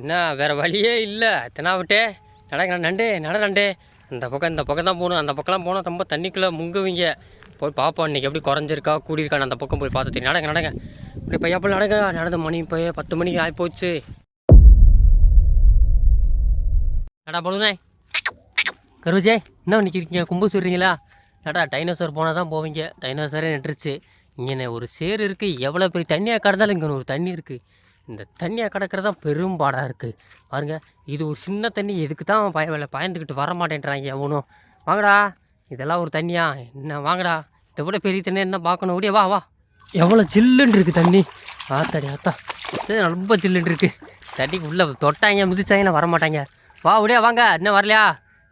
என்ன வேறு வழியே இல்லை. தெனாவிட்டே நடங்க நண்டே நட நண்டே. அந்த பக்கம் இந்த பக்கம் தான் போகணும். அந்த பக்கம்லாம் போனால் ரொம்ப தண்ணிக்குள்ளே முங்குவீங்க. போய் பார்ப்போம் இன்றைக்கி எப்படி குறைஞ்சிருக்கா கூடியிருக்கான்னு அந்த பக்கம் போய் பார்த்து நடங்க நடங்க. இப்படி பையாப்பில் நடங்க நடந்த மணி போய் பத்து மணிக்கு ஆகிப்போச்சு நடா பொழுதே. கருஜே என்ன நிற்கிறீங்க கும்பு சொல்கிறீங்களா நடா டைனோசர் போனால் தான் போவீங்க. டைனோசரே நின்றுச்சு. இங்கே ஒரு சேர் இருக்குது எவ்வளோ பெரிய தண்ணியாக கடந்தாலும் இங்கே ஒரு தண்ணி இருக்குது இந்த தண்ணியாக கிடக்கிறது தான் பெரும் பாடாக இருக்குது பாருங்க இது ஒரு சின்ன தண்ணி எதுக்கு தான் பய வேலை பயந்துக்கிட்டு வர மாட்டேன்றாங்க எவனும் வாங்கடா இதெல்லாம் ஒரு தண்ணியா? என்ன வாங்கடா. இதை விட பெரிய தண்ணி என்ன பார்க்கணும்? ஓடியா வா வா. எவ்வளோ ஜில்லுன்னு இருக்குது தண்ணி. ஆத்தாடி ஆத்தா. ரொம்ப ஜில்லுன்னு இருக்குது தண்ணிக்கு உள்ளே தொட்டாங்க மிதிச்சாங்கன்னா வர மாட்டாங்க. வா உடையா வாங்க. இன்னும் வரலையா?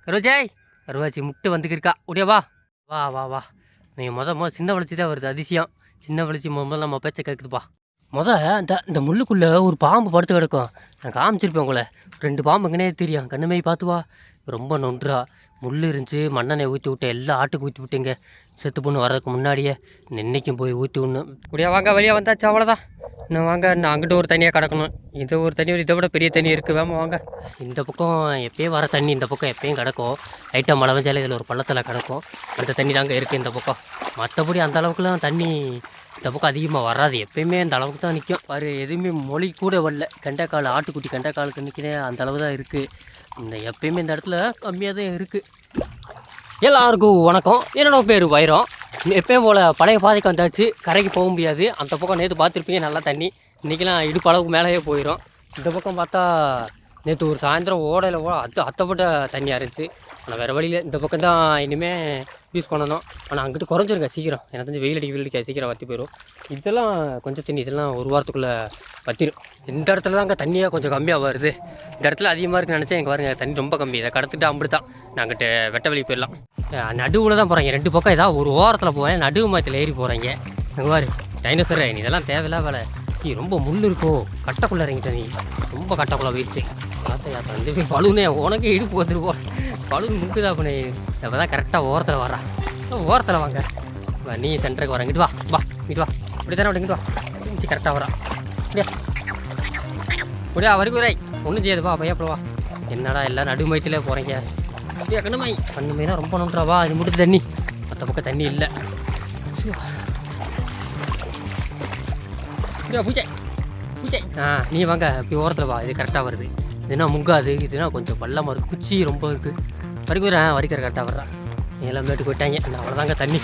கருவாச்சாய் கருவாச்சி முட்டு வந்துக்கிருக்கா. ஒடியா வா. வா வா வா. நீங்கள் மொதல் மொதல் சின்ன வளர்ச்சி தான் வருது அதிசயம். சின்ன வளர்ச்சி முதல்ல நம்ம பேச்சை கேட்குதுப்பா முத இந்த இந்த முள்ளுக்குள்ளே ஒரு பாம்பு படுத்து கிடக்கும். நான் காமிச்சிருப்பேன் உங்களை. ரெண்டு பாம்பு எங்கனே தெரியும். கண்ணுமே பார்த்து வா ரொம்ப நொன்றா முள் இருந்துச்சு. மண்ணெண்ணெய் ஊற்றி விட்டு எல்லா ஆட்டுக்கு ஊற்றி விட்டுங்க. செத்து பொண்ணு வர்றதுக்கு முன்னாடியே இன்னைக்கும் போய் ஊற்றி விடணும். இப்படியா வாங்க வெளியே வந்தாச்சு. அவ்வளோதான் இன்னும் வாங்க நான் அங்கிட்ட ஒரு தனியாக கிடக்கணும். இது ஒரு தண்ணி இதை விட பெரிய தண்ணி இருக்குது வேமா வாங்க. இந்த பக்கம் எப்பயும் வர தண்ணி இந்த பக்கம் எப்பயும் கிடக்கும். லைட்டாக மழை பெஞ்சாலே இதில் ஒரு பள்ளத்தில் கிடக்கும். அந்த தண்ணி தாங்க இருக்குது இந்த பக்கம். மற்றபடி அந்த அளவுக்குலாம் தண்ணி இந்த பக்கம் அதிகமாக வராது. எப்பயுமே அந்த அளவுக்கு தான் நிற்கும் பாரு எதுவுமே மொழி கூட வரல. கெண்டைக்கால் ஆட்டுக்குட்டி கெண்டைக்காலுக்கு நிற்கிறேன் அந்த அளவு தான் இருக்குது இந்த எப்பயுமே இந்த இடத்துல கம்மியாக தான் இருக்குது எல்லாருக்கும் வணக்கம். என்னோட பேர் வைரம். எப்பயும் போல் பழைய பாதைக்கு வந்தாச்சு. கரைக்கு போக முடியாது. அந்த பக்கம் நேற்று பார்த்துருப்பீங்க நல்லா தண்ணி. இன்றைக்கெலாம் இடுப்பளவுக்கு மேலேயே போயிடும் இந்த பக்கம் பார்த்தா நேற்று ஒரு சாயந்தரம் ஓடையில் ஓ அத்து அத்தப்பட்ட தண்ணியாக இருந்துச்சு ஆனால் வேறு வழியில் இந்த பக்கம் தான் இனிமேல் யூஸ் பண்ணணும். ஆனால் அங்கிட்டு குறைஞ்சிருங்க சீக்கிரம். எனக்கு தெரிஞ்சு வெயில் அடிக்க வெயில் அடிக்க சீக்கிரம் வற்றி போயிடும் இதெல்லாம் கொஞ்சம் தண்ணி இதெல்லாம் ஒரு வாரத்துக்குள்ளே வற்றிடும் இந்த இடத்துல தாங்க தண்ணியாக கொஞ்சம் கம்மியாக வருது. இந்த இடத்துல அதிகமாக இருக்குன்னு நினச்சேன் எங்கள் பாருங்க தண்ணி ரொம்ப கம்மி. இதை கடத்துட்டு அம்பிடுதான். நான் அங்கிட்ட வெட்ட வெளியே போயிடலாம். நடுவில் தான் போகிறாங்க ரெண்டு பக்கம் ஏதாவது ஒரு ஓரத்தில் போவேன் நடுவு மரத்தில் ஏறி போகிறாங்க எங்கள் பாரு டைனோசர் நீ இதெல்லாம் தேவையில்ல வேலை. ரொம்ப முள் இருக்கோ. கட்டக்குள்ளே இறங்கிட்ட நீ. ரொம்ப கட்டக்குள்ளே போயிடுச்சு பார்த்தையா தந்து போய் பழுனே உனக்கே இடுப்பு வந்துருப்போம் பழுன்னு முக்குதா பண்ணி? இப்போ தான் கரெக்டாக ஓரத்தில் வர்றா. ஓரத்தில் வாங்க. வா, நீ சென்டருக்கு வர. இங்கிட்டு வா வா இங்கிட்டு வா. இப்படி தானே இங்கிட்டு வா. இஞ்சி கரெக்டாக வரா அப்படியா? அப்படியா வரைக்கும் வரை ஒன்றும் செய்யாது வா பையப்பட வா. என்னடா எல்லாம் நடுமயத்தில் போகிறீங்க அப்படியா கண்ணுமை கண்ணுமைனா ரொம்ப நன்றாவா இது மட்டும் தண்ணி. மற்ற பக்கம் தண்ணி இல்லை. அப்படியா பூஜை. பூஜை. ஆ நீ வாங்க இப்படி ஓரத்தில் வா. இது கரெக்டாக வருது. இதுனா முங்காது இதுனா கொஞ்சம் பள்ளமாக இருக்குது குச்சி ரொம்ப இருக்குது வரைக்கும் வரேன் வரைக்கிற கரெக்டாக வர்றேன் நீ எல்லாம் மேட்டு போயிட்டாங்க. நான் அவ்வளோதாங்க தண்ணி.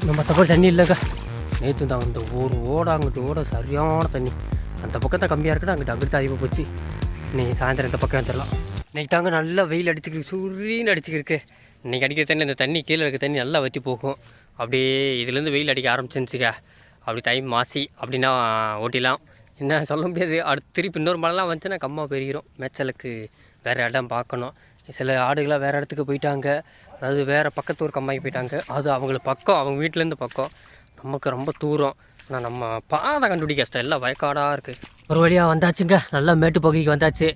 இன்னும் மற்றபடி தண்ணி இல்லைங்க நேற்று தான் அந்த ஒரு ஓட அங்கிட்டு ஓட சரியான தண்ணி. அந்த பக்கத்தை கம்மியாக இருக்குது அங்கிட்டு அங்கிட்டு அதிகமாக போச்சு. நீ சாயந்தரம் இந்த பக்கம் வந்துடலாம். இன்றைக்கி தாங்க நல்லா வெயில் அடிச்சுக்கிருக்கு சுரின்னு அடிச்சுக்கிருக்கு இன்றைக்கி அடிக்கிற தண்ணி இந்த தண்ணி கீழே இருக்க தண்ணி நல்லா வற்றி போகும். அப்படியே இதுலேருந்து வெயில் அடிக்க ஆரம்பிச்சிருந்துச்சுங்க அப்படி டைம் மாசி அப்படின்னா ஓட்டிலாம் என்ன சொல்ல முடியாது. அடுத்து திருப்பி இன்னொரு மழைலாம் வந்துச்சுன்னா கம்மா பெருகிறோம் மேய்ச்சலுக்கு வேறு இடம் பார்க்கணும். சில ஆடுகளாக வேறு இடத்துக்கு போயிட்டாங்க. அதாவது வேறு பக்கத்து ஊர் கம்மாய்க்கு போயிட்டாங்க. அது அவங்களுக்கு பக்கம் அவங்க வீட்டிலேருந்து பக்கம். நமக்கு ரொம்ப தூரம். ஆனால் நம்ம பாதை கண்டுபிடிக்க கஷ்டம். எல்லாம் வயக்காடாக இருக்குது ஒரு வழியாக வந்தாச்சுங்க. நல்லா மேட்டு பகுதிக்கு வந்தாச்சு.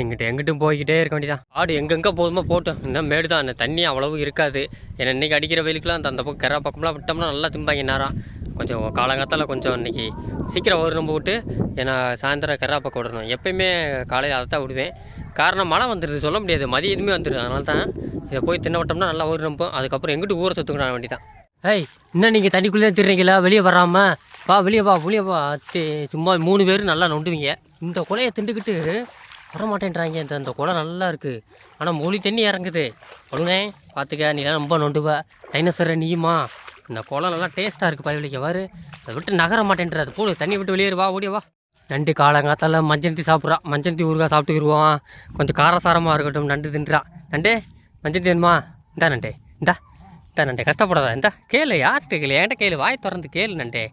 இங்கிட்ட எங்கிட்டும் போய்கிட்டே இருக்க வேண்டியதான் ஆடு எங்கெங்கே போதுமோ போட்டோம். இன்னும் மேடு தான் அந்த தண்ணி அவ்வளவு இருக்காது. ஏன்னா இன்றைக்கி அடிக்கிற வெயிலுக்குலாம் அந்த அந்த பக்கம் கரை பக்கம்லாம் விட்டோம்னா நல்லா திம்பாங்க நேரம் கொஞ்சம் காலங்காத்தால் கொஞ்சம் இன்றைக்கி சீக்கிரம் ஒரு நம்ப விட்டு ஏன்னா சாயந்தரம் கராப்பாக்க பக்கம் விடணும். எப்பயுமே காலையில் அதை தான் விடுவேன். காரணம் மழை வந்துடுது சொல்ல முடியாது. மதியம் எதுவுமே வந்துடுது அதனால தான் இதை போய் தின்ன விட்டோம்னா நல்லா ஒரு நம்பும் அதுக்கப்புறம் எங்கிட்டு ஊரை சுற்றுக்கிற வேண்டி தான் ஏய் இன்னும் நீங்கள் தண்ணிக்குள்ளே திருறீங்களா? வெளியே வராமல் வா வெளியே வா வெளியே வா. சும்மா மூணு பேர் நல்லா நொண்டுவீங்க. இந்த குலையை திண்டுக்கிட்டு வரமாட்டேன்றாங்க. இந்த இந்த குலை நல்லா இருக்குது ஆனால் மொழி தண்ணி இறங்குது. ஒழுங்கே பார்த்துக்க நீ தான் ரொம்ப நொண்டுவ. டைனோசரை நீயுமா? இந்த குளம் நல்லா டேஸ்ட்டாக இருக்குது பயவலிக்க வாரு அதை விட்டு நகர மாட்டேன்றது போடு தண்ணி விட்டு வெளியேறு வா ஓடிய வா. நண்டு காலங்காத்தால மஞ்சந்தி சாப்பிட்றா. மஞ்சந்தி சாப்பிட்டு விடுவான் கொஞ்சம் காரசாரமாக இருக்கட்டும் நண்டு தின்றா. நண்டே மஞ்சந்தி வேணுமா? இந்தா நண்டே. இந்தா இந்தா நண்டே. கஷ்டப்படாதா. இந்தா கேளு யார்கிட்ட கேளு? என்கிட்ட கேளு. வாய் திறந்து கேளு நண்டே.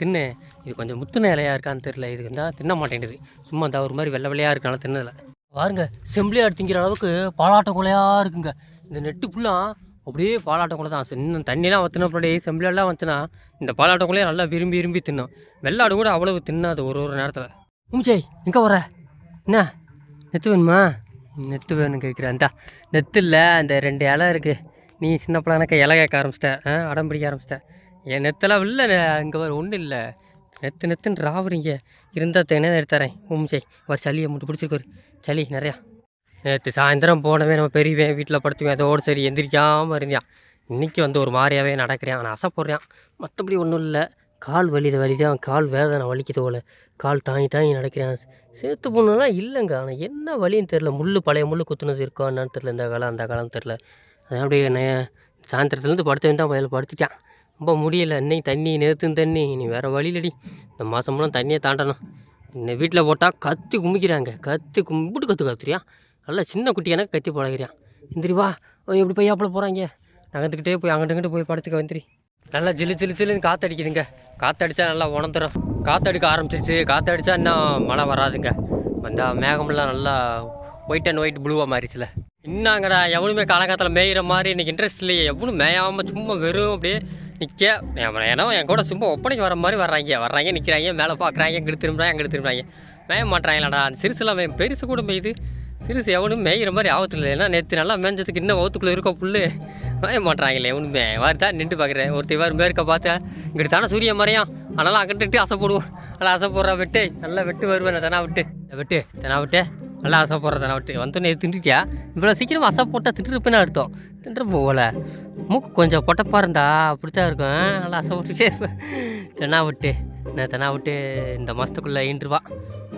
தின்னு. இது கொஞ்சம் முத்துன இலையா இருக்கான்னு தெரியல. இது இருந்தால் தின்ன மாட்டேங்குது சும்மா இந்த ஒரு மாதிரி வெள்ளை வெள்ளையாக இருக்கனால தின்னதில்ல பாருங்க செம்பிளியாடு திங்கிற அளவுக்கு பாலாட்ட கொலையாக இருக்குங்க. இந்த நெட்டு ஃபுல்லாக அப்படியே பாலாட்டம் கூட தான். இன்னும் தண்ணிலாம் வற்றின பின்னாடி செம்பிளாடெலாம் வந்துச்சுன்னா இந்த பாலாட்டம் குலையை நல்லா விரும்பி விரும்பி தின்னும். வெள்ளாடு கூட அவ்வளவு தின்னாது ஒரு ஒரு நேரத்தில். உமிச்சை எங்கே வர? என்ன? நெத்து வேணுமா? நெத்து வேணும் கேட்குறேன் இந்தா நெத்து இல்லை அந்த ரெண்டு இலை இருக்குது நீ சின்ன பிள்ளைனக்க இலை கேட்க ஆரம்பிச்சிட்டேன் ஆ அடம் பிடிக்க ஆரம்பிச்சிட்டேன் என் நெத்தெல்லாம் இல்லை இங்கே வர ஒன்றும் இல்லை. நெத்து நெத்துன்னு ராவுறீங்க. இருந்தால் தேனே எடுத்துறேன் ஓம் ஒரு சளியை மட்டும் பிடிச்சிருக்காரு. சளி நிறையா. நேற்று சாயந்தரம் போனவே நம்ம பெரியவன் வீட்டில் படுத்துவேன் அதோடு சரி எந்திரிக்காமல் இருந்தான். இன்றைக்கி வந்து ஒரு மாதிரியாகவே நடக்கிறேன். நான் அசைப்படுறான் மற்றபடி ஒன்றும் இல்லை. கால் வலி வலி தான் கால் வேதனை வலிக்குது போல. கால் தாங்கி தாங்கி நடக்கிறேன். சேர்த்து பொண்ணுலாம் இல்லைங்க. ஆனால் என்ன வலின்னு தெரில முள் பழைய முள் குத்துனது இருக்கோ என்னன்னு தெரில இந்த காலம் அந்த காலம் தெரில அதான் அப்படியே நே சாயந்தரத்துலேருந்து படுத்த தான் பயில படுத்துட்டான். ரொம்ப முடியல. இன்னைக்கு தண்ணி நேற்று தண்ணி. நீ வேறு வழியிலடி இந்த மாதம்லாம் தண்ணியை தாண்டணும். இந்த வீட்டில் போட்டால் கத்தி குமிக்கிறாங்க. கத்தி கும்பிட்டு கற்று கத்துறியா நல்லா சின்ன குட்டி எனக்கு கத்தி பழகிறான் எந்திரி வா. அவன் எப்படி போய் அப்பள போகிறாங்க நகர்ந்துக்கிட்டே போய் அங்கிட்டு இங்கிட்டு போய் படத்துக்கு வந்துரி நல்லா ஜிலு ஜிலு ஜிலுன்னு காற்றடிக்குதுங்க காற்றடிச்சா நல்லா உணர்ந்துடும் காற்றடிக்க ஆரம்பிச்சிருச்சு. காற்றடிச்சா இன்னும் மழை வராதுங்க. அந்த மேகமெல்லாம் நல்லா ஒயிட் அண்ட் ஒயிட் ப்ளூவாக மாறிச்சுல. இன்னாங்கடா எவனுமே காலகாலத்தில் மேயிற மாதிரி எனக்கு இன்ட்ரெஸ்ட் இல்லையே. எவனும் மேயாமல் சும்மா வெறும் அப்படியே நிற்க ஏன்னா என் கூட சும்மா ஒப்பனைக்கு வர மாதிரி வர்றாங்க. வர்றாங்க நிற்கிறாங்க மேலே பார்க்குறாங்க இங்கிட்டு திரும்புறாங்க அங்கிட்டு திரும்புறாங்க. மேய மாட்டாங்களாடா அந்த சிறுசுலாம் பெருசு கூட மேயுது சிறுசு எவனும் மேயிற மாதிரி ஆபத்தில் இல்லை ஏன்னா நேற்று நல்லா மேஞ்சதுக்கு இன்னும் வகுத்துக்குள்ளே இருக்க புல்லு. மேய மாட்டாங்களே எவனுமே வாரி தான் நின்று பார்க்குறேன் ஒருத்தர் வாரி மேற்க பார்த்தேன் இங்கிட்டு தானே சூரியன் மறையான் அதனால் அங்கிட்டு ஆசை போடுவோம். நல்லா அசைப்படுறா போடுறா வெட்டு. நல்லா வெட்டு வருவேன் தெனா விட்டு. வெட்டு தெனா விட்டு. நல்லா ஆசை போடுற விட்டு. வந்தோடனே திண்டுட்டியா இவ்வளோ சீக்கிரம் அசை போட்டால் திட்டுருப்பேன்னு அர்த்தம். தின்று போகல மூக்கு கொஞ்சம் பொட்டப்பாக இருந்தா அப்படி தான் இருக்கும். நல்லா அசை இருப்பேன். தெனா விட்டு. நான் தெனா விட்டு? இந்த மாதத்துக்குள்ளே ஈன்றுவா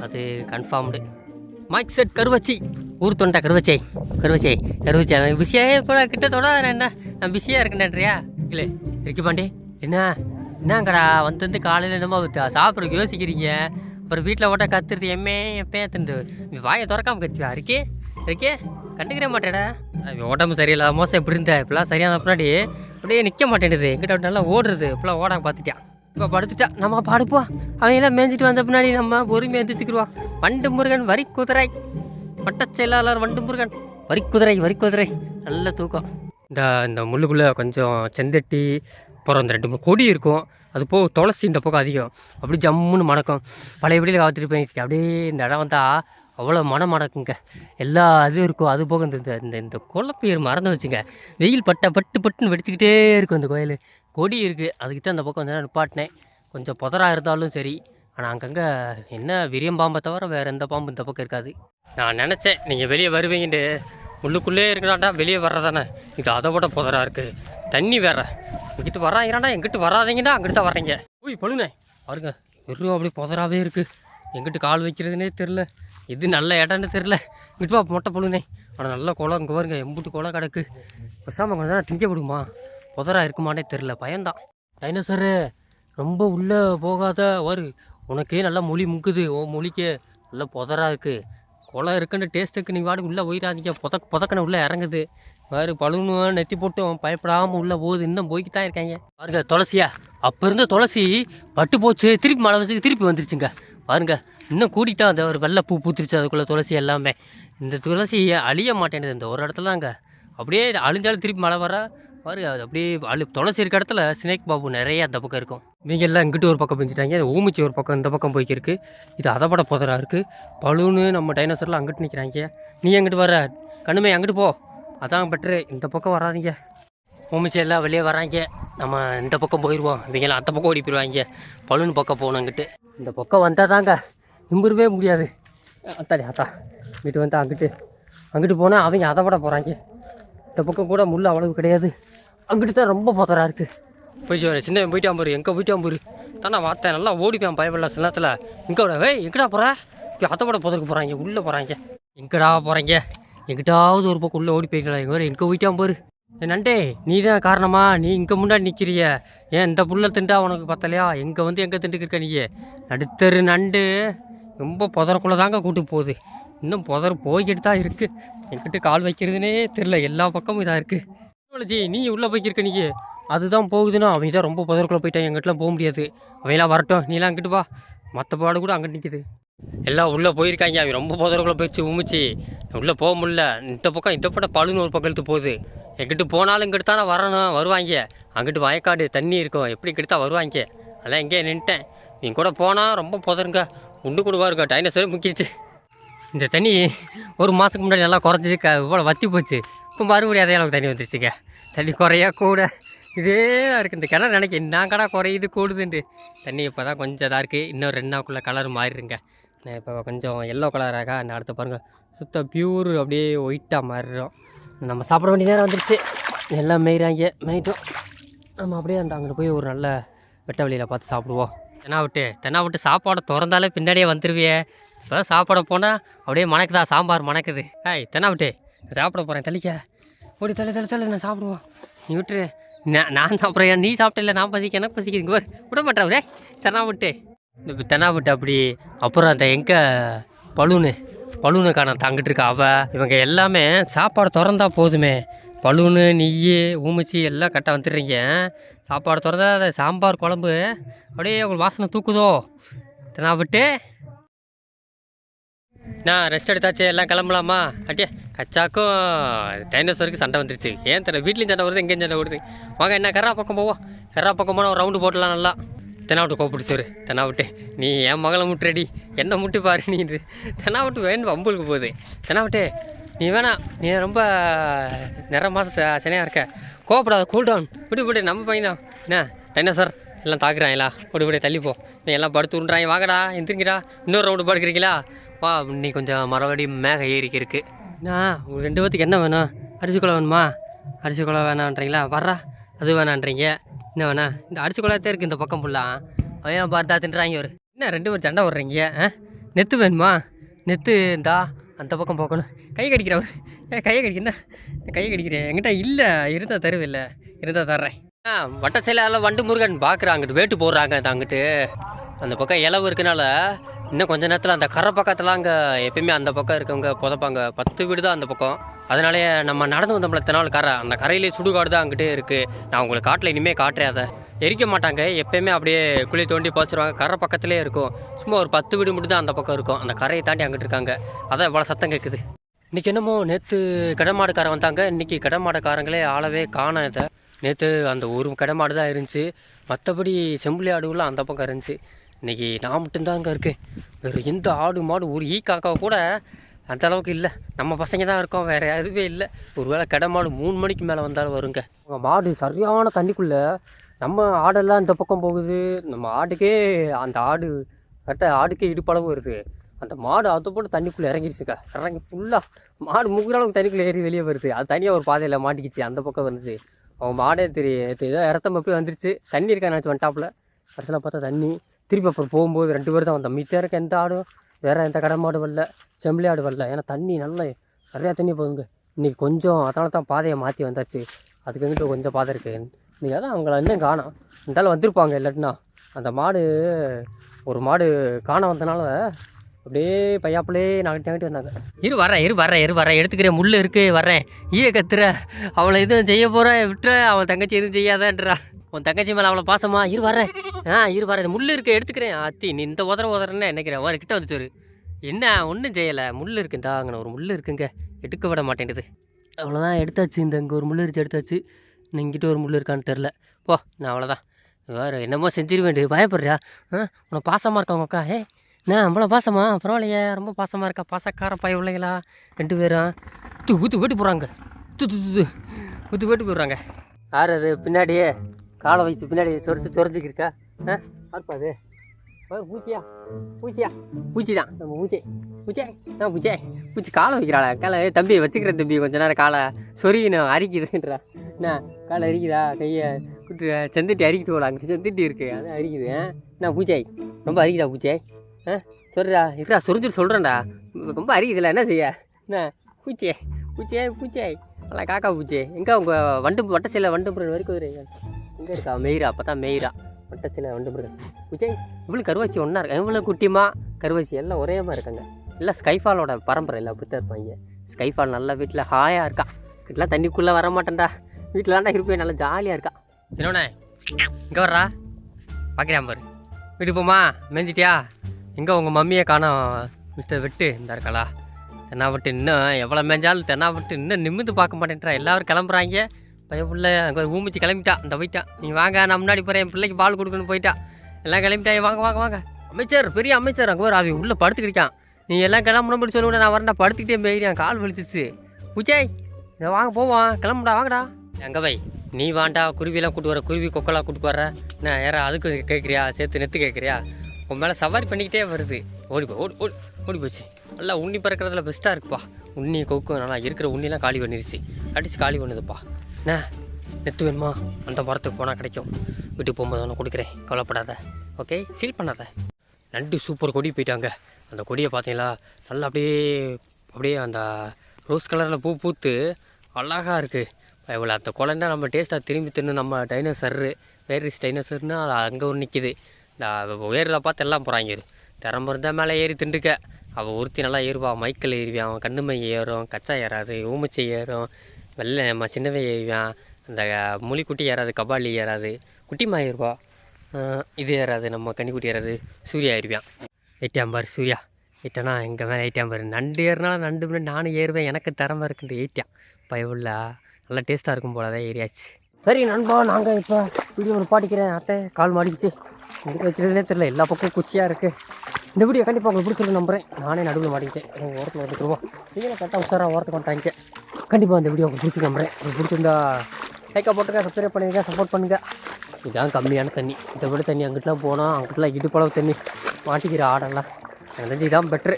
அது கன்ஃபார்ம்டு மைக் செட் கருவச்சி. ஊர் தொண்டா கருவச்சை. கருவச்சை. கருவச்சை அவன் பிஸியாகவே கூட கிட்ட தொட என்ன? நான் பிஸியாக இருக்கேன்றியா இல்லை இருக்கு பாண்டே. என்ன? என்னங்கடா வந்து வந்து காலையில் என்னமோ சாப்பிட்றதுக்கு யோசிக்கிறீங்க. அப்புறம் வீட்டில் ஓட்ட கத்துறது எம்மே எப்பே திண்டு வாயை திறக்காம கத்துவா இருக்கே இருக்கே. கண்டுக்கிற மாட்டேடா. உடம்பு சரியில்லாத மோசம் எப்படி இருந்த? இப்பெல்லாம் சரியான பின்னாடி அப்படியே நிற்க மாட்டேன்டுது எங்கிட்ட நல்லா ஓடுறது. இப்பெல்லாம் ஓடாம பார்த்துட்டியா இப்போ படுத்துட்டா நம்ம படுப்போம் அவன் எல்லாம் மேய்ஞ்சிட்டு வந்த பின்னாடி நம்ம பொறுமையாக எந்திரிச்சுக்கிடுவான் வண்டு முருகன் வரி குதிரை. மட்ட செயலாளர் வண்டு முருகன் வரி குதிரை வரி குதிரை. நல்ல தூக்கம். இந்த இந்த முள்ளுக்குள்ளே கொஞ்சம் செந்தட்டி அப்புறம் இந்த ரெண்டு மூணு கொடி இருக்கும். அது போக துளசி இந்த பக்கம் அதிகம். அப்படி ஜம்முன்னு மணக்கும். பழைய வீடியில் காத்துட்டு போயிருச்சு அப்படியே இந்த இடம் வந்தால் அவ்வளோ மனம் மணக்குங்க. எல்லா இதுவும் இருக்கும். அது போக இந்த இந்த- இந்த இந்த குழப்பையர் மறந்து வச்சுங்க. வெயில் பட்ட பட்டு பட்டுன்னு வெடிச்சுக்கிட்டே இருக்கும் அந்த கோயில். கொடி இருக்குது அதுக்கிட்ட அந்த பக்கம் கொஞ்சம் நிப்பாட்டினேன். கொஞ்சம் புதராக இருந்தாலும் சரி. ஆனால் அங்கங்கே என்ன விரியம் பாம்பை தவிர வேறு எந்த பாம்பு இந்த பக்கம் இருக்காது. நான் நினச்சேன் நீங்கள் வெளியே வருவீங்கன்ட்டு உள்ளுக்குள்ளே இருக்கிறாண்டா வெளியே வர்றதானே. இது அதை விட புதராக இருக்குது தண்ணி வேற. இங்கிட்டு வராங்கடா எங்கிட்டு வராதீங்கன்னா அங்கிட்டு தான் வர்றீங்க. ஓய் பழுனே பாருங்க வெறும் அப்படி புதராகவே இருக்குது எங்கிட்டு கால் வைக்கிறதுனே தெரில இது நல்ல இடம்னு தெரில இங்கிட்டு வா மொட்டை பழுனே ஆனால் நல்ல குளம் இங்கே பாருங்க எம்புட்டு குளம் கிடக்கு. பேசாமல் கொஞ்சம் நேரம் திங்க விடுமா? புதராக இருக்குமானே தெரில பயம்தான். டைனோசரு ரொம்ப உள்ளே போகாத வரு. உனக்கே நல்லா மொழி முக்குது ஓ மொழிக்கு. நல்லா புதராக இருக்குது குளம் இருக்குன்னு டேஸ்ட்டுக்கு நீ வாடி உள்ளே போயிடாதீங்க. புதக் புதக்கனை உள்ளே இறங்குது. வேறு பழுனு நெத்தி போட்டு பயப்படாமல் உள்ளே போகுது. இன்னும் போய்க்கு தான் இருக்காங்க. பாருங்க துளசியா. அப்போ இருந்த துளசி பட்டு போச்சு. திருப்பி மழை வச்சு திருப்பி வந்துருச்சுங்க. பாருங்க இன்னும் கூட்டிகிட்டா அந்த ஒரு வெள்ளை பூ பூத்துருச்சு அதுக்குள்ளே துளசி எல்லாமே. இந்த துளசி அழிய மாட்டேங்குது. இந்த ஒரு இடத்துல தாங்க அப்படியே அழிஞ்சாலும் திருப்பி மழை வர பாரு அது அப்படியே அழு துளசி இருக்க இடத்துல ஸ்னேக் பாபு நிறைய அந்த பக்கம் இருக்கும். இவங்க எல்லாம் இங்கிட்டு ஒரு பக்கம் பெஞ்சிட்டாங்க ஊமிச்சி ஒரு பக்கம் இந்த பக்கம் போய்க்கிருக்கு. இது அதை விட புதரா இருக்குது பலூனு நம்ம டைனோசர்லாம் அங்கிட்டு நிற்கிறாங்க நீ எங்கிட்டு வர கண்ணுமே அங்கிட்டு போ. அதான் பெட்ரு. இந்த பக்கம் வராதீங்க. ஊமிச்சி எல்லாம் வெளியே வராங்க. நம்ம இந்த பக்கம் போயிடுவோம் இவங்கெல்லாம் அந்த பக்கம் ஓடி போயிடுவாங்க. பலூன் பக்கம் போகணும் அங்கிட்டு. இந்த பக்கம் வந்தால் தாங்க நிம்புறவே முடியாது. அத்தாடி அத்தா இங்கிட்டு வந்து அங்கிட்டு. அங்கிட்டு போனால் அவங்க அதை விட போகிறாங்க இந்த பக்கம் கூட முள் அவ்வளவு கிடையாது. அங்கிட்டு தான் ரொம்ப புதரா இருக்குது போய் சொல்ல சின்ன போயிட்டான் பாரு எங்கே போயிட்டான் பாரு. தானே பார்த்தேன் நல்லா ஓடிப்பான் பயப்படல சில நேரத்தில். எங்கே விட வே எங்கடா போகிற இப்போ அத்தை போட போதற்கு போகிறாங்க உள்ளே போகிறாங்க எங்கடா போகிறீங்க எங்கிட்டாவது ஒரு பக்கம் உள்ளே ஓடி போயிருக்கலாம் எங்கே எங்கே போயிட்டான் பாரு. நண்டே நீ தான் காரணமா? நீ இங்கே முன்னாடி நிற்கிறிய ஏன் இந்த புல்லை திண்டா உனக்கு பத்தலையா? எங்கே வந்து எங்கே திண்டுக்கு இருக்க நீ நடுத்தரு நண்டு ரொம்ப புதறக்குள்ளே தாங்க கூட்டு போகுது. இன்னும் புதர் போய்கிட்டு தான் இருக்குது என்கிட்ட கால் வைக்கிறதுனே தெரில எல்லா பக்கமும் இதாக இருக்குது டெக்னாலஜி நீ உள்ளே போய்க்கிருக்க நீ அதுதான் போகுதுன்னா அவங்க தான் ரொம்ப புதருக்குள்ளே போயிட்டான். எங்கிட்டலாம் போக முடியாது. அவையெல்லாம் வரட்டும். நீலாம் அங்கிட்டு வா. மற்ற பாடு கூட அங்கிட்டு நிற்கிது எல்லாம் உள்ளே போயிருக்காங்க. அவன் ரொம்ப புதருக்குள்ளே போயிடுச்சு உமிச்சு உள்ளே போக முடியல. இந்த பக்கம் இந்த பக்கம் பழுன்னு ஒரு பக்கம் போகுது. எங்கிட்டு போனாலும் இங்கிட்டு தானே வரணும் வருவாங்க. அங்கிட்டு வயக்காடு தண்ணி இருக்கும். எப்படி இங்கிட்டு தான் வருவாங்க? அதான் எங்கேயே நின்ட்டேன் நீ கூட போனால் ரொம்ப புதருங்க. உண்டு கூட இருக்க? டைனோசரே முக்கிடுச்சு இந்த தண்ணி ஒரு மாதத்துக்கு முன்னாடி நல்லா குறைஞ்சி க இவ்வளோ வத்தி போச்சு. இப்போ மறுபடியும் அதே அளவுக்கு தண்ணி வந்துருச்சுங்க. தண்ணி குறையா கூட. இதே இருக்குது இந்த கிணறு நினைக்க நான் கடை குறையுது கூடுதுன்ட்டு. தண்ணி இப்போ தான் கொஞ்சம் இதாக இருக்குது இன்னும் ரெண்டு நாளுக்குள்ளே கலர் மாறிடுங்க. நான் இப்போ கொஞ்சம் எல்லோ கலராக நான் அடுத்து பாருங்கள் சுத்த பியூர் அப்படியே ஒயிட்டாக மாறிடும். நம்ம சாப்பிட வேண்டிய நேரம் வந்துருச்சு. எல்லாம் மேய்றாங்க. மேய்ட்டோம். நம்ம அப்படியே அந்த அங்கே போய் ஒரு நல்ல வெட்ட வழியில் பார்த்து சாப்பிடுவோம். தென்னா விட்டு தென்னா விட்டு சாப்பாடை திறந்தாலே பின்னாடியே வந்துருவியே. இப்போ சாப்பாட போனால் அப்படியே மணக்குதா சாம்பார் மணக்குது. ஏய் தென்னா விட்டு சாப்பிட போகிறேன் தெளிக்க ஓடி தலை தலை தள்ளி நான் சாப்பிடுவோம் நீ விட்டுரு. நான் நான் சாப்பிட்றேன். நீ சாப்பிட்டல நான் பசிக்க எனக்கு பசிக்குது இங்கே விட மாட்டேன் அவரே விட்டு இந்த தென்னா அப்படி அப்புறம் அந்த எங்கே பலூனு. பலூனு காண தங்கிட்டு இருக்கா அவ இவங்க எல்லாமே சாப்பாடு திறந்தா போதுமே. பலூனு நெய் ஊமிச்சி எல்லாம் கரெக்டாக வந்துடுறீங்க. சாப்பாடு திறந்தா அந்த சாம்பார் குழம்பு அப்படியே உங்களுக்கு வாசனை தூக்குதோ. தென்னா விட்டு நான் ரெஸ்ட் எடுத்தாச்சு. எல்லாம் கிளம்பலாமா? அட்டியே கச்சாக்கும் டைனோசருக்கு சண்டை வந்துருச்சு. ஏன் தெரியல வீட்லேயும் சண்டை வருது எங்கேயும் சண்டை வருது. வாங்க என்ன கரா பக்கம் போவோம். கரா பக்கம் போனால் ஒரு ரவுண்டு போட்டலாம் நல்லா. தெனாவிட்டு கோப்பிடிச்சோரு தெனாவிட்டு நீ என் மகளை முட்டுறடி. என்ன முட்டு பாரு நீ இது. தெனாவிட்டு வேணும் அம்புலுக்கு போகுது. தெனாவிட்டு நீ வேணாம் நீ ரொம்ப நிற மாதம் சனியாக இருக்க. கோவப்படாத கூல்டவுன் விடு விடு நம்ம பையனா என்ன என்ன டைனோசர் எல்லாம் தாக்குறாங்களா? விடு விடு தள்ளிப்போ நீ எல்லாம் படுத்து உண்றாங்க வாங்கடா எந்திரிக்கிறா இன்னொரு ரவுண்டு படுக்கிறீங்களா? வா நீ கொஞ்சம் மறுபடியும் மேக ஏறிக்கிருக்கு. நான் உங்களுக்கு ரெண்டு பேத்துக்கு என்ன வேணும்? அரிசி குழா வேணுமா? அரிசி குழா வேணான்றீங்களா? வர்றா. அது வேணான்றீங்க. என்ன வேணா? இந்த அரிசி குழாத்தே இருக்குது இந்த பக்கம் ஃபுல்லாக அவன் பார்த்தா தின்றாங்க ஒரு என்ன ரெண்டு பேர் சண்டை விட்றீங்க ஆ? நெத்து வேணுமா? நெத்து இந்தா அந்த பக்கம் போகணும். கை கடிக்கிறவர். ஏன் கையை கடிக்கிறேன் கையை கடிக்கிறேன் என்கிட்ட இல்லை இருந்தால் தருவில்லை இருந்தால் தர்றேன். ஆ வட்ட வட்டச்சையில் வண்டு முருகன் பார்க்குறான் அங்கிட்டு வேட்டு போடுறாங்க அந்த அங்கிட்டு. அந்த பக்கம் இலவு இருக்கனால இன்னும் கொஞ்ச நேரத்தில் அந்த கரை பக்கத்தில் அங்கே எப்பயுமே அந்த பக்கம் இருக்கவங்க புதைப்பாங்க. பத்து வீடு தான் அந்த பக்கம். அதனாலே நம்ம நடந்து வந்தோம்ல இத்தனை கரை அந்த கரையிலே சுடுகாடு தான் அங்கிட்டே இருக்குது நான் உங்களுக்கு காட்டில் இனிமேல் காட்டுறேன் அதை. எரிக்க மாட்டாங்க. எப்பயுமே அப்படியே குழி தோண்டி போச்சிருவாங்க கரை பக்கத்துலேயே இருக்கும். சும்மா ஒரு பத்து வீடு மட்டும் தான் அந்த பக்கம் இருக்கும். அந்த கரையை தாண்டி அங்கிட்டு இருக்காங்க. அதான் இவ்வளோ சத்தம் கேட்குது இன்றைக்கி என்னமோ நேற்று கடமாடுக்காரன் வந்தாங்க. இன்றைக்கி கடமாடுக்காரங்களே ஆளவே காணும் இதை. நேற்று அந்த ஒரு கடமாடு தான் இருந்துச்சு. மற்றபடி செம்பிளி ஆடுலாம் அந்த பக்கம் இருந்துச்சு. இன்றைக்கி நான் மட்டும்தான் அங்கே இருக்கேன். வேறு எந்த ஆடு மாடு ஒரு ஈ காக்கா கூட அந்த அளவுக்கு இல்லை. நம்ம பசங்க தான் இருக்கோம். வேறு எதுவே இல்லை. ஒருவேளை கடை மாடு மூணு மணிக்கு மேலே வந்தாலும் வருங்க. உங்கள் மாடு சரியான தண்ணிக்குள்ளே நம்ம ஆடெல்லாம் இந்த பக்கம் போகுது. நம்ம ஆட்டுக்கே அந்த ஆடு கரெக்டாக ஆடுக்கே இடுப்பளவு வருது அந்த மாடு அதை போட்டு தண்ணிக்குள்ளே இறங்கிடுச்சுக்கா இறங்கி ஃபுல்லாக மாடு முங்குற அளவுக்கு தண்ணிக்குள்ளே ஏறி வெளியே வருது. அது தனியாக ஒரு பாதையில் மாட்டிக்கிச்சு. அந்த பக்கம் வந்துச்சு. அவங்க மாடே தெரியும் ஏதோ இறத்தம் எப்படி வந்துருச்சு. தண்ணி இருக்கா நினச்சி வந்துட்டாப்புல கடைசியில் பார்த்தா தண்ணி. திருப்பி அப்புறம் போகும்போது ரெண்டு பேர் தான் வந்தோம். மித்த இருக்க எந்த ஆடும் வேறு எந்த கடை மாடு வரல செம்பிளி ஆடு வரல. ஏன்னா தண்ணி நல்லா நிறையா தண்ணி போகுதுங்க. இன்றைக்கி கொஞ்சம் அதனால தான் பாதையை மாற்றி வந்தாச்சு. அதுக்கு வந்துட்டு கொஞ்சம் பாதை இருக்குது இன்றைக்கி அதான் அவங்கள இன்னும் காணும். இருந்தாலும் வந்திருப்பாங்க இல்லாட்டினா அந்த மாடு ஒரு மாடு காண வந்தனால அப்படியே பையாப்பிளே நகட்டி நகட்டி வந்தாங்க. இரு வரேன் இரு வரேன் இரு வரேன் எடுத்துக்கிறேன் முள் இருக்கு வரேன் ஈய கத்துற அவளை எதுவும் செய்ய போகிறேன் விட்டுற. அவன் தங்கச்சி எதுவும் செய்யாதன்றா. உன் தங்கச்சி மேலே அவ்வளோ பாசமா? இரு வரேன் ஆ இரு வரேன் முள் இருக்க எடுத்துக்கிறேன். அத்தி நீ இந்த உதற உதறன்னு நினைக்கிறேன் வர கிட்ட வந்துச்சு என்ன ஒன்றும் செய்யலை. முள் இருக்குந்தா அங்கே ஒரு முள் இருக்குங்க. எடுக்க விட மாட்டேங்குது. அவ்வளோதான் எடுத்தாச்சு. இந்த இங்கே ஒரு முள் இருச்சு எடுத்தாச்சு. இன்னும் இங்கிட்ட ஒரு முள் இருக்கான்னு தெரில போ நான் அவ்வளோதான் வேறு என்னமோ செஞ்சிருவேண்டு பயப்படுறியா? ஆ உனக்கு பாசமாக இருக்கா உங்க அக்கா? ஏ நான் அவ்வளோ பாசமா? பரவாயில்லையே. ரொம்ப பாசமாக இருக்கா? பாசக்கார பய பிள்ளைங்களா ரெண்டு பேரும் ஊத்து ஊத்து போயிட்டு போகிறாங்க ஊத்து ஊத்து ஊற்று போயிட்டு போயிடுறாங்க யார் அது? பின்னாடியே. காலை வச்சு பின்னாடி சொரிச்சு சொரிஞ்சுக்கிருக்கா ஆ பார்ப்பா அது. பூச்சியா? பூச்சியா? பூச்சி தான் நம்ம பூச்சி. பூச்சே? நான் பூச்சே. பூச்சி காலை வைக்கிறாளா? காலை தம்பி வச்சுக்கிறேன் தம்பி கொஞ்ச நேரம் காலை சொரியணும் அரிக்குதுன்றா. என்ன காலை அரிக்குதா? கையை குட்டு செந்துட்டி அரிக்கிட்டு போகலாம் அங்கே. செந்துட்டி இருக்கு அது அரிக்குது. என்ன பூச்சாய் ரொம்ப அரிக்குதா பூச்சாய் ஆ சொல்றா இருக்கா சொரிஞ்சிட்டு சொல்கிறேன்டா ரொம்ப அரிக்குதுல என்ன செய்ய? என்ன பூச்சே பூச்சே பூச்சாய் நல்லா காக்கா பூச்சே. எங்கே உங்கள் வண்டு வட்டச்சையில் வண்டு முருகன் வரைக்கும் எங்கே இருக்கா? மெய்ரா? அப்போ தான் மெய்ரா. வட்டச்சையில் வண்டு மிருகம் விஜய் இவ்வளோ கருவாச்சி ஒன்றா இருக்கா? இவ்வளோ குட்டிமா? கருவாச்சி எல்லாம் ஒரே மாதிரி இருக்காங்க. எல்லாம் ஸ்கைஃபாலோட பரம்பரை எல்லாம் அப்படி தான் இருப்பாங்க. ஸ்கைஃபால் நல்லா வீட்டில் ஹாயாக இருக்கா? வீட்டில் தண்ணிக்குள்ளே வர மாட்டேன்டா. வீட்டில் தான்டா இருப்பேன். நல்லா ஜாலியாக இருக்கா? சின்னோண்ணே இங்கே வர்றா. பார்க்குறேன் பாரு வீட்டு போமா மேஞ்சிட்டியா? எங்கே உங்கள் மம்மியை காணோம் மிஸ்டர் வெட்டு இந்த இருக்காளா? தென்னாவட்டு இன்னும் எவ்வளோ மேஞ்சாலும் தென்னாவட்டு இன்னும் நிமிந்து பார்க்க மாட்டேன்றா எல்லாரும் கிளம்புறாங்க. பையன் பிள்ளை அங்கே ஊமிச்சு கிளம்பிட்டா இந்த போயிட்டா. நீ வாங்க நான் முன்னாடி போகிறேன் என் பிள்ளைக்கு பால் கொடுக்கணும்னு போயிட்டா. எல்லாம் கிளம்பிட்டா வாங்க வாங்க வாங்க. அமைச்சர் பெரிய அமைச்சர் அங்கே ஒரு அவன் உள்ளே படுத்துக்கிட்டான். நீ எல்லாம் கிளம்பணும் சொல்லுங்க நான் வரேன் படுத்துக்கிட்டே போயிருக்கேன் கால் வலிச்சிச்சு. பூச்சாய் இதை வாங்க போவோம் கிளம்புடா வாங்கடா. எங்கே வை நீ வாண்டா குருவிலாம் கூட்டு வர குருவி கொக்கெல்லாம் கூட்டு வர. நான் யாரா அதுக்கு கேட்குறியா சேர்த்து நெத்து கேட்குறியா உன் மேலே சவாரி பண்ணிக்கிட்டே வருது. ஓடி போ ஓடி ஓடி ஓடி போச்சு. நல்லா உண்ணி பறக்கிறதுல பெஸ்ட்டாக இருக்குப்பா. உண்ணி கொக்கு நல்லா இருக்கிற உண்ணிலாம் காலி பண்ணிருச்சு. அடித்து காலி பண்ணுதுப்பா. என்ன? நெத்து வேணுமா? அந்த மரத்துக்கு போனால் கிடைக்கும். வீட்டுக்கு போகும்போது நான் கொடுக்குறேன். கவலைப்படாத. ஓகே ஃபீல் பண்ணாத. நண்டு சூப்பர் கொடி போயிட்டாங்க. அந்த கொடியை பார்த்தீங்களா? நல்லா அப்படியே அப்படியே அந்த ரோஸ் கலரில் பூ பூத்து அழகாக இருக்குது இவ்வளோ அந்த குழந்தை நம்ம டேஸ்ட்டாக திரும்பி தின்னு நம்ம டைனோசரு வேரிஸ் டைனோசர்னு அது அங்கே ஒரு நிற்கிது இந்த உயரில் பார்த்து எல்லாம் போகிறாங்க திறம்பு இருந்தால் மேலே ஏறி திண்டுக்க. அவள் ஒருத்தி நல்லா ஏறுவா. மைக்கில் ஏறிவான் கண்ணு மை ஏறும். கச்சா ஏறாது. ஊமச்சை ஏறும். வெளில நம்ம சின்னவை அந்த முலிக்குட்டி ஏறாது கபாலி ஏறாது குட்டிமா ஏறுவா இது ஏறாது நம்ம கன்னிக்குட்டி ஏறாது சூர்யா ஏறுவான் எயிட்டாம் சூர்யா. எட்டனா எங்கள் மேலே எயிட்டாம் நண்டு ஏறினாலும் நண்டு முன்னாடி நானும் ஏறுவேன். எனக்கு திறமை இருக்குது எயிட்டான் பயவுள்ள நல்லா டேஸ்ட்டாக இருக்கும் போல தான் ஏறியாச்சு சரி நண்பா நாங்கள் இப்போ வீடியோ ஒரு பாட்டிக்கிறேன் அத்தை கால் மாடிச்சு எங்கே வைக்கிறதுனே தெரியல. எல்லா பக்கமும் குச்சியாக இருக்குது இந்த வீடியோ கண்டிப்பாக உங்களுக்கு பிடிச்சிருக்கு நம்புறேன். நானே நடுவில் மாட்டிக்கிட்டேன். ஓரத்தில் வந்துட்டுருவோம் நீங்களும் கரெக்டாக உஷாராக ஓரத்துக்கு வந்துட்டாங்க. கண்டிப்பாக இந்த வீடியோ உங்களுக்கு பிடிச்சி நம்புறேன் உங்களுக்கு பிடிச்சிருந்தா லைக்காக போட்டுருங்க சப்ஸ்கிரைப் பண்ணுங்க சப்போர்ட் பண்ணுங்கள் இதுதான் கம்மியான தண்ணி. இதை விட தண்ணி அங்கிட்டலாம் போனால் அங்கிட்டலாம் இடுப்பளவு தண்ணி மாட்டிக்கிற ஆடெல்லாம். எனக்கு தெரிஞ்சு இதான் பெட்ரு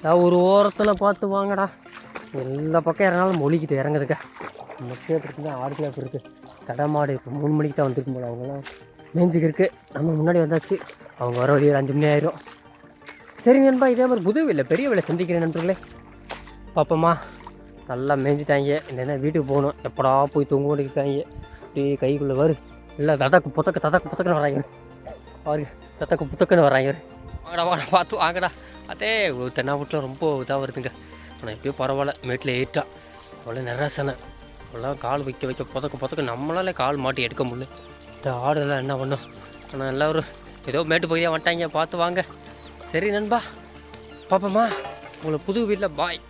ஏதாவது ஒரு ஓரத்தில் பார்த்து வாங்கடா. எல்லா பக்கம் இறங்கினாலும் மொழிக்கிட்டு இறங்குதுக்க. முக்கிய பிரச்சனை ஆடுலாம் இப்போ இருக்குது கடை மாடு இப்போ மூணு மணிக்கு தான் வந்திருக்கும் போல அவங்களாம் மேய்ஞ்சிக்கு இருக்குது நம்ம முன்னாடி வந்தாச்சு. அவங்க வர வழி ஒரு அஞ்சு மணி ஆயிரும். சரி நண்பா இதே மாதிரி புது இல்லை பெரிய வேலை சந்திக்கிறேன் நண்பர்களே. பாப்போமா. நல்லா மேய்ஞ்சிட்டாங்க. இல்லைன்னா வீட்டுக்கு போகணும். எப்படா போய் தூங்க இருக்காங்க அப்படியே கைக்குள்ளே வரு இல்லை ததக்கு புத்தக்க ததக்கு புத்தக்கன்னு வராங்க பாருங்க தத்தக்கு புத்தக்கன்னு வராங்க வாங்கடா வாங்கடா பார்த்து வாங்கடா. அதே தென்னா வீட்டில் ரொம்ப இதாக வருதுங்க. ஆனால் எப்படியோ பரவாயில்ல. மேட்டில் ஏறிட்டா. அவ்வளோ நிராசனை. அவ்வளோ கால் வைக்க வைக்க புதக்க புதக்க. நம்மளால கால் மாட்டி எடுக்க முடியல. இந்த ஆடெல்லாம் என்ன பண்ணோம்? ஆனால் எல்லோரும் ஏதோ மேட்டு பகுதியாக வந்துட்டாங்க. பார்த்து வாங்க. சரி நண்பா. பாப்போமா. உங்களை புது வீட்டில் பாய்.